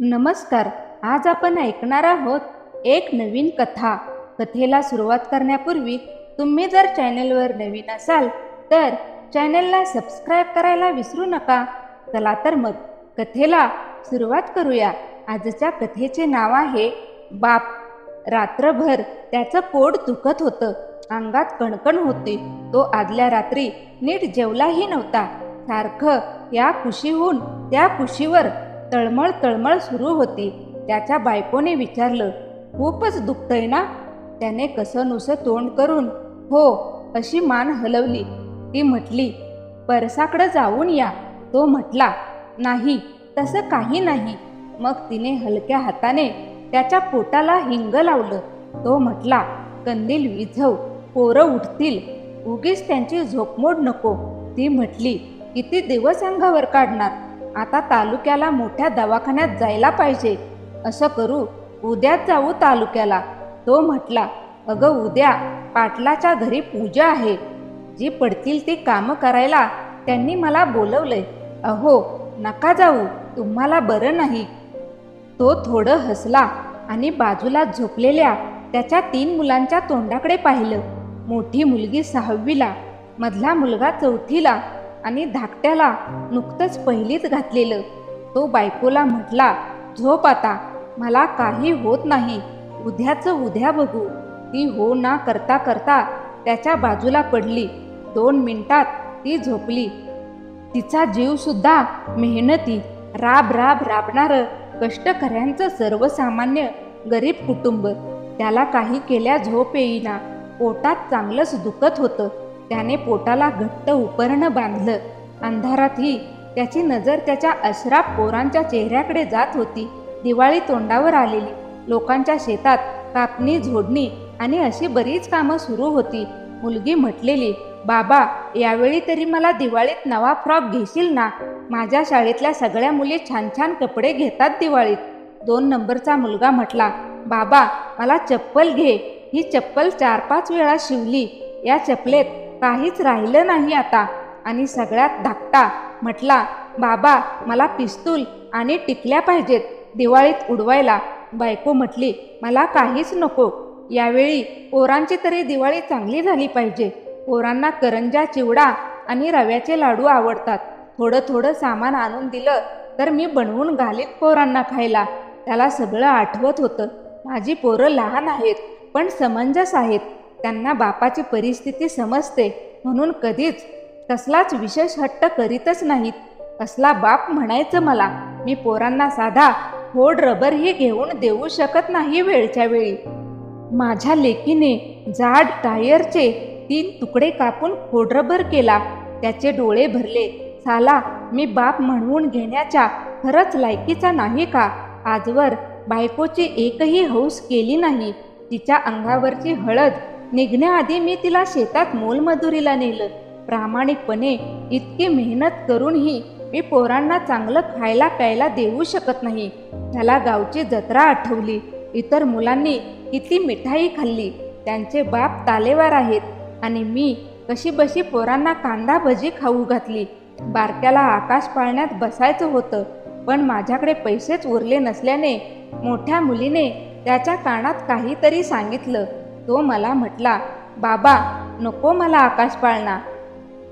नमस्कार आज आपण ऐकणार आहोत एक नवीन कथा. कथेला सुरुवात करण्यापूर्वी तुम्ही जर चॅनेलवर नवीन असाल तर चॅनेलला सबस्क्राईब करायला विसरू नका. चला तर मग कथेला सुरुवात करूया. आजच्या कथेचे नाव आहे बाप. रात्रभर त्याचं पोट दुखत होतं. अंगात कणकण होती. तो आदल्या रात्री नीट जेवलाही नव्हता. सारखं या कुशीहून त्या कुशीवर तळमळ तळमळ सुरू होती. त्याच्या बायकोने विचारलं खूपच दुखतंय ना? त्याने कसं नुसं तोंड करून हो अशी मान हलवली. ती म्हटली परसाकडं जाऊन या. तो म्हटला नाही तसं काही नाही. मग तिने हलक्या हाताने त्याच्या पोटाला हिंग लावलं. तो म्हटला कंदील विझव पोरं उठतील. उगीच त्यांची झोपमोड नको. ती म्हटली किती दिवस अंगावर काढणार? आता तालुक्याला मोठ्या दवाखान्यात जायला पाहिजे. असं करू उद्याच जाऊ तालुक्याला. तो म्हटला अगं उद्या पाटलाच्या घरी पूजा आहे. जी पडतील ती कामं करायला त्यांनी मला बोलवलंय. अहो नका जाऊ तुम्हाला बरं नाही. तो थोडं हसला आणि बाजूला झोपलेल्या त्याच्या तीन मुलांच्या तोंडाकडे पाहिलं. मोठी मुलगी सहावीला मधला मुलगा चौथीला आणि धाकट्याला नुकतंच पहिलीच घातलेलं. तो बायकोला म्हटला झोप आता मला काही होत नाही. उद्याचं उद्या बघू. ती हो ना करता करता त्याच्या बाजूला पडली. दोन मिनिटात ती झोपली. तिचा जीवसुद्धा मेहनती राब राब राबणारं कष्टकऱ्यांचं सर्वसामान्य गरीब कुटुंब. त्याला काही केल्या झोप येईना. पोटात चांगलंच दुखत होतं. त्याने पोटाला घट्ट उपरणं बांधलं. अंधारातही त्याची नजर त्याच्या अश्राप पोरांच्या चेहऱ्याकडे जात होती. दिवाळी तोंडावर आलेली. लोकांच्या शेतात कापणी झोडणी आणि अशी बरीच कामं सुरू होती. मुलगी म्हटलेली बाबा यावेळी तरी मला दिवाळीत नवा फ्रॉक घेशील ना? माझ्या शाळेतल्या सगळ्या मुली छान छान कपडे घेतात दिवाळीत. दोन नंबरचा मुलगा म्हटला बाबा मला चप्पल घे. ही चप्पल चार पाच वेळा शिवली. या चपलेत काहीच राहिलं नाही आता. आणि सगळ्यात धाकटा म्हटला बाबा मला पिस्तूल आणि टिकल्या पाहिजेत दिवाळीत उडवायला. बायको म्हटली मला काहीच नको. यावेळी पोरांची तरी दिवाळी चांगली झाली पाहिजे. पोरांना करंजा चिवडा आणि रव्याचे लाडू आवडतात. थोडं थोडं सामान आणून दिलं तर मी बनवून घालीत पोरांना खायला. त्याला सगळं आठवत होतं. माझी पोरं लहान आहेत पण समंजस आहेत. त्यांना बापाची परिस्थिती समजते. म्हणून कधीच कसलाच विशेष हट्ट करीतच नाहीत. असला बाप म्हणायचं मला मी पोरांना साधा फोड रबरही घेऊन देऊ शकत नाही वेळच्या वेळी. माझ्या लेकीने जाड टायरचे तीन तुकडे कापून खोडरबर केला. त्याचे डोळे भरले. साला मी बाप म्हणवून घेण्याच्या खरंच लायकीचा नाही का? आजवर बायकोची एकही हौस केली नाही. तिच्या अंगावरची हळद निघण्याआधी मी तिला शेतात मोलमजुरीला नेलं. प्रामाणिकपणे इतकी मेहनत करूनही मी पोरांना चांगलं खायला प्यायला देऊ शकत नाही. त्याला गावची जत्रा आठवली. इतर मुलांनी किती मिठाई खाल्ली. त्यांचे बाप तालेवार आहेत आणि मी कशी बशी पोरांना कांदा भजी खाऊ घातली. बारक्याला आकाश पाळण्यात बसायचं होतं पण माझ्याकडे पैसेच उरले नसल्याने मोठ्या मुलीने त्याच्या कानात काहीतरी सांगितलं. तो मला म्हटला बाबा नको मला आकाश पाळणा.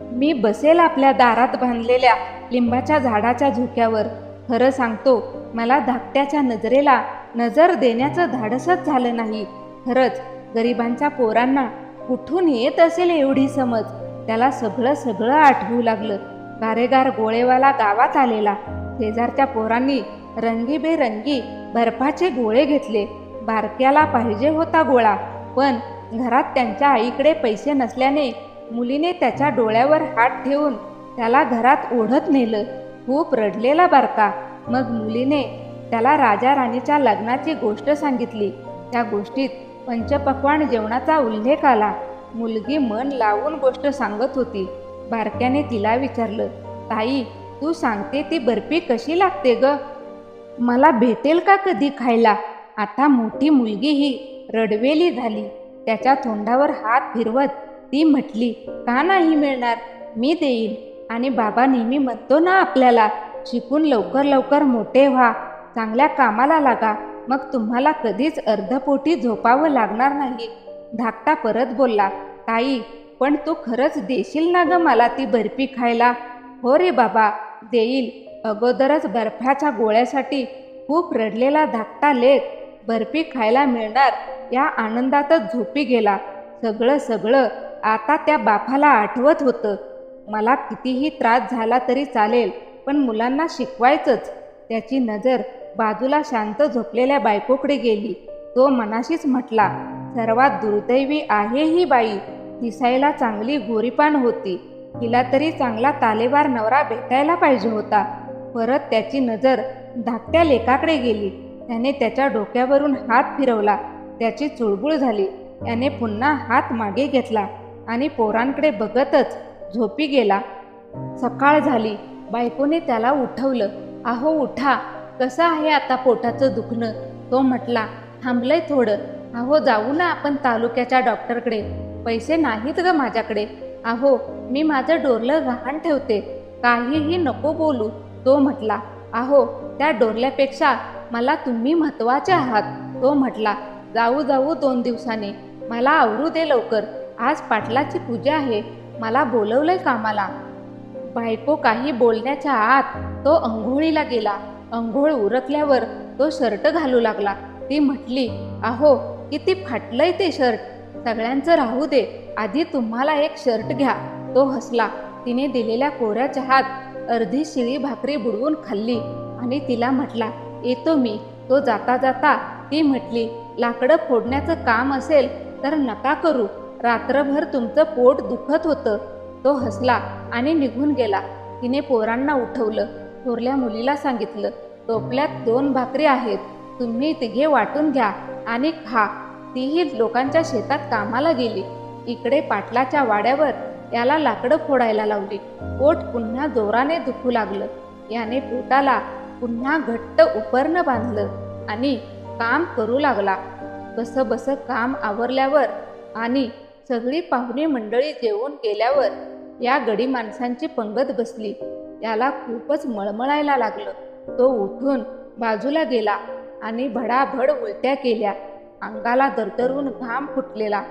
मी बसेल आपल्या दारात बांधलेल्या लिंबाच्या झाडाच्या झोक्यावर. खरं सांगतो मला धाकट्याच्या नजरेला नजर देण्याचं धाडसच झालं नाही. खरंच गरिबांच्या पोरांना कुठून येत असेल एवढी समज? त्याला सगळं सगळं आठवू लागलं. गारेगार गोळेवाला गावात आलेला. शेजारच्या पोरांनी रंगीबेरंगी बर्फाचे गोळे घेतले. बारक्याला पाहिजे होता गोळा. पण घरात त्यांच्या आईकडे पैसे नसल्याने मुलीने त्याच्या डोळ्यावर हात ठेवून त्याला घरात ओढत नेलं. खूप रडलेला बारका. मग मुलीने त्याला राजा राणीच्या लग्नाची गोष्ट सांगितली. त्या गोष्टीत पंचपक्वान जेवणाचा उल्लेख आला. मुलगी मन लावून गोष्ट सांगत होती. बारक्याने तिला विचारलं ताई तू सांगते ती बर्फी कशी लागते ग? मला भेटेल का कधी खायला? आता मोठी मुलगी ही रडवेली झाली. त्याच्या तोंडावर हात फिरवत ती म्हटली का नाही मिळणार? मी देईन. आणि बाबा नेहमी म्हणतो ना आपल्याला शिकून लवकर लवकर मोठे व्हा. चांगल्या कामाला लागा. मग तुम्हाला कधीच अर्धपोटी झोपावं लागणार नाही. धाकटा परत बोलला ताई पण तू खरंच देशील ना ग मला ती बर्फी खायला? हो रे बाबा देईल. अगोदरच बर्फाच्या गोळ्यासाठी खूप रडलेला धाकटा लेख बर्फी खायला मिळणार या आनंदातच झोपी गेला. सगळं सगळं आता त्या बापाला आठवत होतं. मला कितीही त्रास झाला तरी चालेल पण मुलांना शिकवायचंच. त्याची नजर बाजूला शांत झोपलेल्या बायकोकडे गेली. तो मनाशीच म्हटला सर्वात दुर्दैवी आहे ही बाई. दिसायला चांगली गोरीपान होती. तिला तरी चांगला तालेवार नवरा भेटायला पाहिजे होता. परत त्याची नजर धाकट्या लेकाकडे गेली. त्याने त्याच्या डोक्यावरून हात फिरवला. त्याची चुळबुळ झाली. त्याने पुन्हा हात मागे घेतला आणि पोरांकडे बघतच झोपी गेला. सकाळ झाली. बायकोने त्याला उठवलं. अहो उठा. कसं आहे आता पोटाचं दुखणं? तो म्हटला. थांबलंय थोडं. अहो जाऊ ना आपण तालुक्याच्या डॉक्टरकडे. पैसे नाहीत ग माझ्याकडे. आहो मी माझं डोरलं गहाण ठेवते. काहीही नको बोलू. तो म्हटला. अहो त्या डोरल्यापेक्षा मला तुम्ही महत्त्वाचे आहात. तो म्हटला जाऊ जाऊ दोन दिवसाने. मला आवरू दे लवकर. आज पाटलाची पूजा आहे. मला बोलवलंय कामाला. बायको काही बोलण्याच्या आत तो अंघोळीला गेला. अंघोळ उरकल्यावर तो शर्ट घालू लागला. ती म्हटली अहो किती फाटलंय ते शर्ट. सगळ्यांचं राहू दे. आधी तुम्हाला एक शर्ट घ्या. तो हसला. तिने दिलेल्या कोऱ्या चहात अर्धी शिळी भाकरी बुडवून खाल्ली आणि तिला म्हटला येतो मी. तो जाता जाता ती म्हटली लाकडं फोडण्याचं काम असेल तर नका करू. रात्रभर तुमचं पोट दुखत होतं. तो हसला आणि निघून गेला. तिने पोरांना उठवलं. थोरल्या मुलीला सांगितलं टोपल्यात दोन भाकरी आहेत. तुम्ही तिघे वाटून घ्या आणि खा. तीही लोकांच्या शेतात कामाला गेली. इकडे पाटलाच्या वाड्यावर याला लाकडं फोडायला लावली. पोट पुन्हा जोराने दुखू लागलं. याने पोटाला पुन्हा घट्ट उपरणं बांधलं आणि काम करू लागला. कसंबसं काम आवरल्यावर आणि सगळी पाहुणे मंडळी जेवून गेल्यावर या गडी माणसांची पंगत बसली. त्याला खूपच मळमळायला लागलं. तो उठून बाजूला गेला आणि भडाभड उलट्या केल्या. अंगाला दरदरून घाम फुटलेला.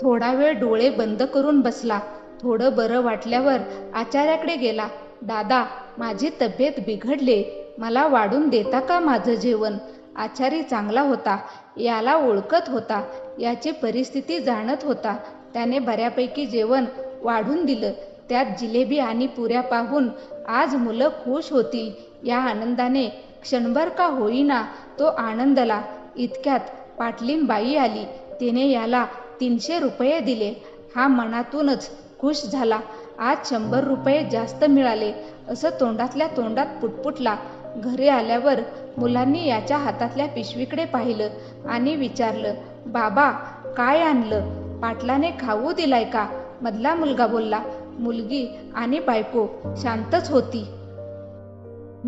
थोडा वेळ डोळे बंद करून बसला. थोडं बरं वाटल्यावर आचार्याकडे गेला. दादा माझी तब्येत बिघडले. मला वाढून देता का माझं जेवण? आचारी चांगला होता याला ओळखत होता याची परिस्थिती जाणत होता. त्याने बऱ्यापैकी जेवण वाढून दिलं. त्यात जिलेबी आणि पुऱ्या पाहून आज मुलं खुश होतील. या आनंदाने क्षणभर का होईना तो आनंदला इतक्यात पाटलींबाई आली. तिने याला तीनशे रुपये दिले. हा मनातूनच खुश झाला. आज शंभर रुपये जास्त मिळाले. असं तोंडातल्या तोंडात पुटपुटला घरी आल्यावर मुलांनी याच्या हातातल्या पिशवीकडे पाहिलं आणि विचारलं बाबा काय आणलं? पाटलाने खाऊ दिलाय का? मधला मुलगा बोलला मुलगी आणि बायको शांतच होती.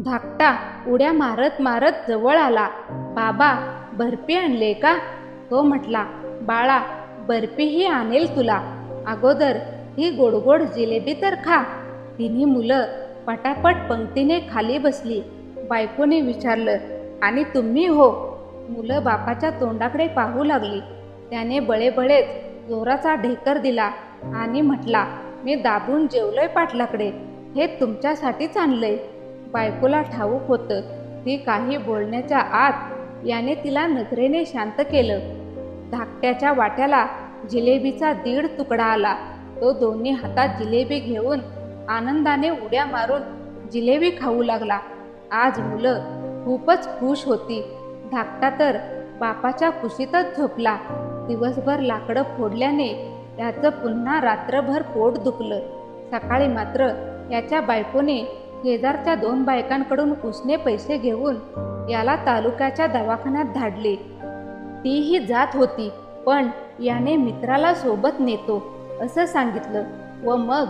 धाकटा उड्या मारत मारत जवळ आला बाबा बर्फी आणले का? तो म्हटला बाळा बर्फीही आणेल तुला. अगोदर ही गोडगोड जिलेबी तर खा. तिन्ही मुलं पटापट पंक्तीने खाली बसली. बायकोने विचारलं आणि तुम्ही हो? मुलं बापाच्या तोंडाकडे पाहू लागली. त्याने बळेबळेच जोराचा ढेकर दिला आणि म्हटला मी दाबून जेवलोय पाटलाकडे. हे तुमच्यासाठीच आणलंय. बायकोला ठाऊक होतं. ती काही बोलण्याच्या आत याने तिला नजरेने शांत केलं. धाकट्याच्या वाट्याला जिलेबीचा दीड तुकडा आला. तो दोन्ही हातात जिलेबी घेऊन आनंदाने उड्या मारून जिलेबी खाऊ लागला. आज मुलं खूपच खुश होती. धाकटा तर बापाच्या कुशीतच झोपला. दिवसभर लाकडं फोडल्याने त्याचं पुन्हा रात्रभर पोट दुखलं. सकाळी मात्र याच्या बायकोने शेजारच्या दोन बायकांकडून उसने पैसे घेऊन याला तालुक्याच्या दवाखान्यात धाडले. तीही जात होती पण याने मित्राला सोबत नेतो असं सांगितलं व मग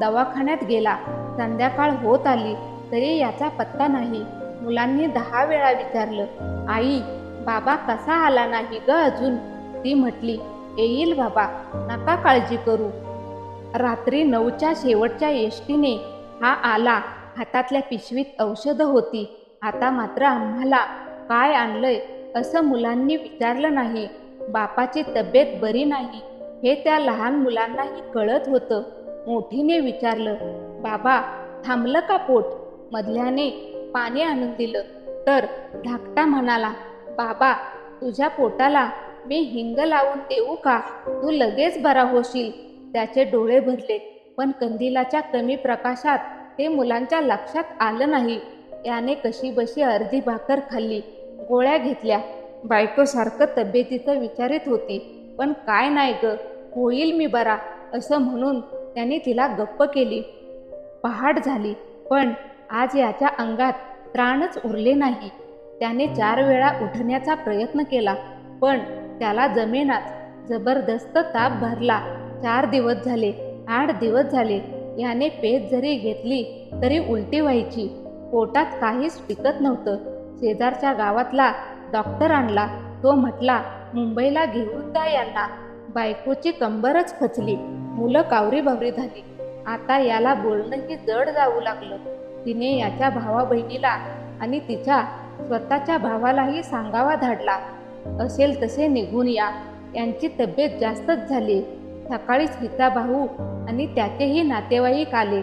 दवाखान्यात गेला. संध्याकाळ होत आली. तरी याचा पत्ता नाही. मुलांनी दहा वेळा विचारलं आई बाबा कसा आला नाही ग अजून? ती म्हटली येईल बाबा नका काळजी करू. रात्री नऊच्या शेवटच्या येष्टीने हा आला हातातल्या पिशवीत औषधं होती. आता मात्र आम्हाला काय आणलंय असं मुलांनी विचारलं नाही. बापाची तब्येत बरी नाही हे त्या लहान मुलांनाही कळत होतं. मोठीने विचारलं बाबा थांबलं का पोट? मधल्याने पाणी आणून दिलं. तर धाकटा म्हणाला बाबा तुझ्या पोटाला मी हिंग लावून देऊ का? तू लगेच बरा होशील. त्याचे डोळे भरले पण कंदिलाच्या कमी प्रकाशात ते मुलांच्या लक्षात आलं नाही. याने कशी बशी अर्धी भाकर खाल्ली गोळ्या घेतल्या. बायकोसारखं तब्येतीचं विचारित होती पण काय नाही ग होईल मी बरा असं म्हणून त्याने तिला गप्प केली. पहाट झाली पण आज याच्या अंगात त्राणच उरले नाही. त्याने चार वेळा उठण्याचा प्रयत्न केला पण त्याला जमेनाच जबरदस्त ताप भरला. चार दिवस झाले आठ दिवस झाले याने पेज जरी घेतली तरी उलटी व्हायची. पोटात काहीच टिकत नव्हतं. शेजारच्या गावातला डॉक्टर आणला. तो म्हटला मुंबईला घेऊन जा यांना. बायकोची कंबरच खचली. मुलं कावरी बावरी झाली. आता याला बोलणंही जड जाऊ लागलं. तिने याच्या भावा बहिणीला आणि तिच्या स्वतःच्या भावालाही सांगावा धाडला. असेल तसे निघून या. यांची तब्येत जास्तच झाली. सकाळीच हिचा भाऊ आणि त्याचेही नातेवाईक आले.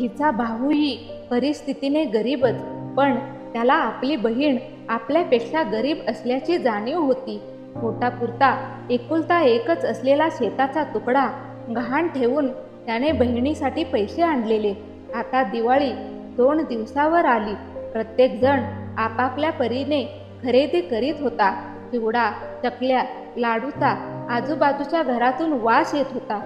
हिचा भाऊही परिस्थितीने गरीबच पण त्याला आपली बहीण आपल्यापेक्षा गरीब असल्याची जाणीव होती. पोटापुरता एकुलता एकच असलेला शेताचा तुकडा गहाण ठेवून त्याने बहिणीसाठी पैसे आणलेले. आता दिवाळी दोन दिवसावर आली. प्रत्येकजण आपापल्या परीने खरेदी करीत होता. चिवडा चकल्या लाडूचा आजूबाजूच्या घरातून वास येत होता.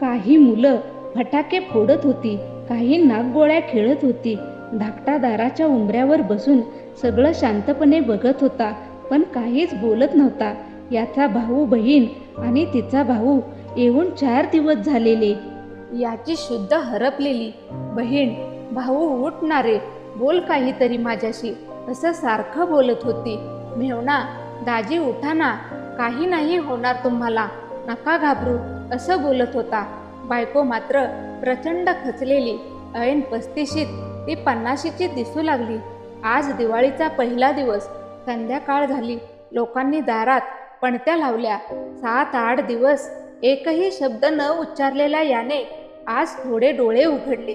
काही मुलं फटाके फोडत होती. काही नागगोळ्या खेळत होती. धाकटा दाराच्या उंबऱ्यावर बसून सगळं शांतपणे बघत होता पण काहीच बोलत नव्हता. याचा भाऊ बहीण आणि तिचा भाऊ येऊन चार दिवस झालेले. याची शुद्ध हरपलेली बहीण भाऊ उठणारे बोल काहीतरी माझ्याशी. असं सारखं बोलत होती. मेवणा दाजी उठाना काही नाही होणार तुम्हाला. नका घाबरू असं बोलत होता. बायको मात्र प्रचंड खचलेली. ऐन पस्तीशीत ती पन्नाशीची दिसू लागली. आज दिवाळीचा पहिला दिवस. संध्याकाळ झाली. लोकांनी दारात पणत्या लावल्या. सात आठ दिवस एकही शब्द न उच्चारलेल्या याने आज थोडे डोळे उघडले.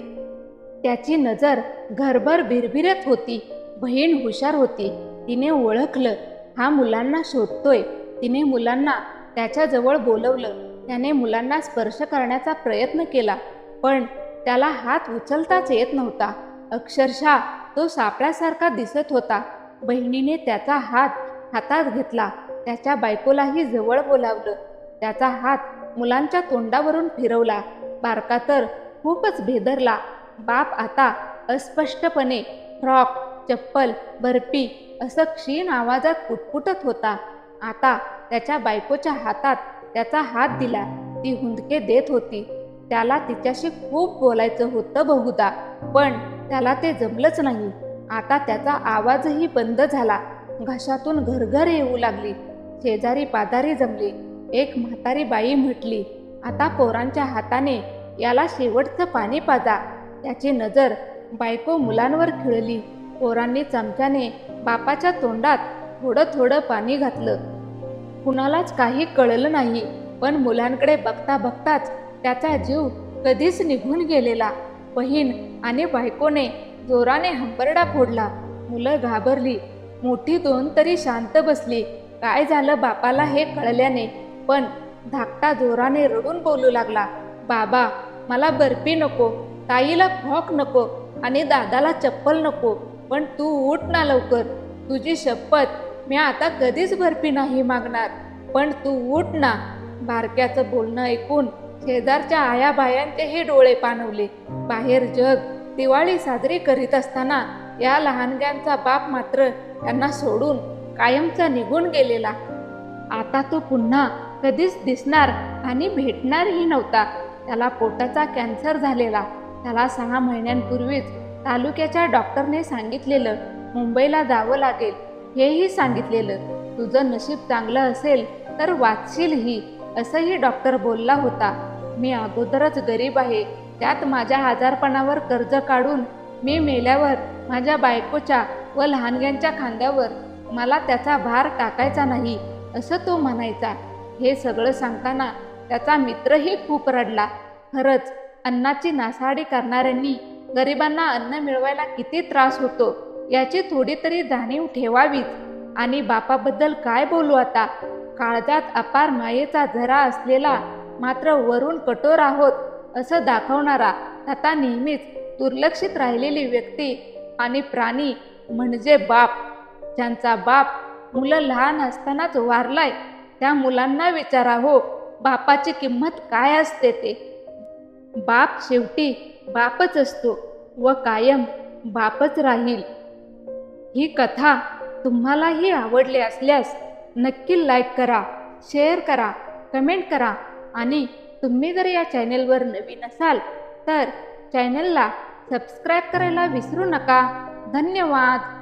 त्याची नजर घरभर भिरभिरत होती. बहीण हुशार होती. तिने ओळखलं. हा मुलांना शोधतोय. तिने मुलांना त्याच्याजवळ बोलवलं. त्याने मुलांना स्पर्श करण्याचा प्रयत्न केला. पण त्याला हात उचलताच येत नव्हता. अक्षरशः तो सापळ्यासारखा दिसत होता. बहिणीने त्याचा हात हातात घेतला. त्याच्या बायकोलाही जवळ बोलावलं. त्याचा हात मुलांच्या तोंडावरून फिरवला. बारका तर खूपच भेदरला. बाप आता अस्पष्टपणे फ्रॉक चप्पल बर्फी असं क्षीण आवाजात पुटपुटत होता. आता त्याच्या बायकोच्या हातात त्याचा हात दिला. ती हुंदके देत होती. त्याला तिच्याशी खूप बोलायचं होतं बहुधा पण त्याला ते जमलंच नाही. आता त्याचा आवाजही बंद झाला. घशातून घरघर येऊ लागली. शेजारी पादारी जमली. एक म्हातारी बाई म्हटली आता पोरांच्या हाताने याला शेवटचं पाणी पाजा. त्याची नजर बायको मुलांवर खिळली. पोरांनी चमच्याने बापाच्या तोंडात थोडं थोडं पाणी घातलं. कुणालाच काही कळलं नाही पण मुलांकडे बघता बघताच त्याचा जीव कधीच निघून गेलेला. बहीण आणि बायकोने जोराने हंबरडा फोडला. मुलं घाबरली. मोठी दोन तरी शांत बसली. काय झालं बापाला हे कळल्याने? पण धाकटा जोराने रडून बोलू लागला बाबा मला बर्फी नको ताईला फ्रॉक नको आणि दादाला चप्पल नको पण तू उठ ना लवकर. तुझी शपथ मी आता कधीच बर्फी नाही मागणार पण तू उठ ना. बारक्याचं बोलणं ऐकून शेजारच्या आयाबायांचेही डोळे पाणवले. बाहेर जग दिवाळी साजरी करीत असताना या लहानग्यांचा बाप मात्र त्यांना सोडून कायमचा निघून गेलेला. आता तो पुन्हा कधीच दिसणार आणि भेटणारही नव्हता. त्याला पोटाचा कॅन्सर झालेला. त्याला सहा महिन्यांपूर्वीच तालुक्याच्या डॉक्टरने सांगितलेलं मुंबईला जावं लागेल. हेही सांगितलेलं तुझं नशीब चांगलं असेल तर वाचशीलही असंही डॉक्टर बोलला होता. मी अगोदरच गरीब आहे. त्यात माझ्या आजारपणावर कर्ज काढून मी मेल्यावर माझ्या बायकोच्या व लहानग्यांच्या खांद्यावर मला त्याचा भार टाकायचा नाही असं तो म्हणायचा. हे सगळं सांगताना त्याचा मित्रही खूप रडला. खरंच अन्नाची नासाडी करणाऱ्यांनी गरिबांना अन्न मिळवायला किती त्रास होतो याची थोडी तरी जाणीव ठेवावीच आणि बापाबद्दल काय बोलू आता? काळजात अपार मायेचा झरा असलेला मात्र वरून कठोर आहोत असं दाखवणारा तथा नेहमीच दुर्लक्षित राहिलेली व्यक्ती आणि प्राणी म्हणजे बाप. ज्यांचा बाप मुलं लहान असतानाच वारलाय त्या मुलांना विचारा हो बापाची किंमत काय असते ते? बाप शेवटी बापच असतो व कायम बापच राहील. ही कथा तुम्हालाही आवडली असल्यास नक्की लाईक करा शेअर करा कमेंट करा आणि तुम्ही जर या चॅनेलवर नवीन असाल तर चॅनलला सबस्क्राईब करायला विसरू नका. धन्यवाद.